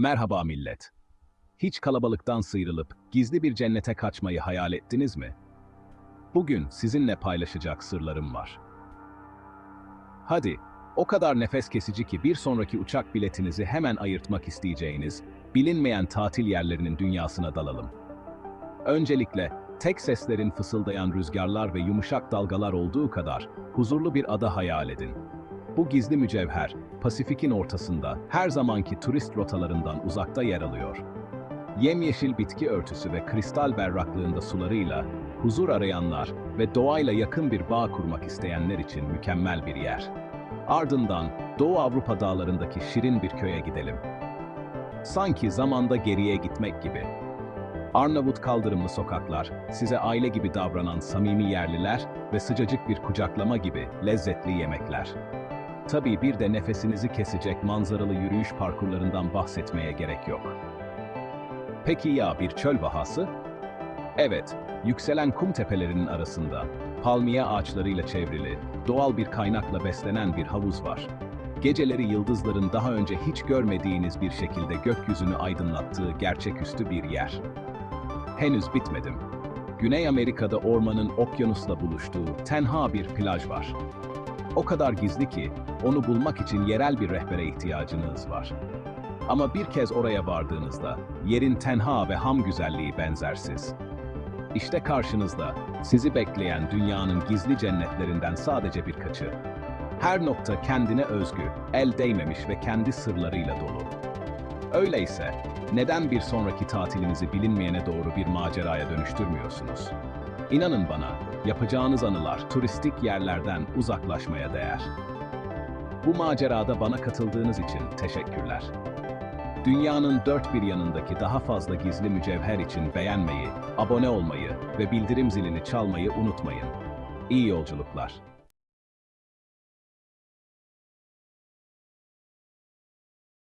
Merhaba millet. Hiç kalabalıktan sıyrılıp gizli bir cennete kaçmayı hayal ettiniz mi? Bugün sizinle paylaşacak sırlarım var. Hadi, o kadar nefes kesici ki bir sonraki uçak biletinizi hemen ayırtmak isteyeceğiniz, bilinmeyen tatil yerlerinin dünyasına dalalım. Öncelikle, tek seslerin fısıldayan rüzgarlar ve yumuşak dalgalar olduğu kadar huzurlu bir ada hayal edin. Bu gizli mücevher, Pasifik'in ortasında, her zamanki turist rotalarından uzakta yer alıyor. Yemyeşil bitki örtüsü ve kristal berraklığında sularıyla, huzur arayanlar ve doğayla yakın bir bağ kurmak isteyenler için mükemmel bir yer. Ardından Doğu Avrupa dağlarındaki şirin bir köye gidelim. Sanki zamanda geriye gitmek gibi. Arnavut kaldırımlı sokaklar, size aile gibi davranan samimi yerliler ve sıcacık bir kucaklama gibi lezzetli yemekler. Tabii bir de nefesinizi kesecek manzaralı yürüyüş parkurlarından bahsetmeye gerek yok. Peki ya bir çöl vahası? Evet, yükselen kum tepelerinin arasında, palmiye ağaçlarıyla çevrili, doğal bir kaynakla beslenen bir havuz var. Geceleri yıldızların daha önce hiç görmediğiniz bir şekilde gökyüzünü aydınlattığı gerçeküstü bir yer. Henüz bitmedim. Güney Amerika'da ormanın okyanusla buluştuğu tenha bir plaj var. O kadar gizli ki onu bulmak için yerel bir rehbere ihtiyacınız var. Ama bir kez oraya vardığınızda yerin tenha ve ham güzelliği benzersiz. İşte karşınızda sizi bekleyen dünyanın gizli cennetlerinden sadece birkaçı. Her nokta kendine özgü, el değmemiş ve kendi sırlarıyla dolu. Öyleyse neden bir sonraki tatilinizi bilinmeyene doğru bir maceraya dönüştürmüyorsunuz? İnanın bana, yapacağınız anılar turistik yerlerden uzaklaşmaya değer. Bu macerada bana katıldığınız için teşekkürler. Dünyanın dört bir yanındaki daha fazla gizli mücevher için beğenmeyi, abone olmayı ve bildirim zilini çalmayı unutmayın. İyi yolculuklar.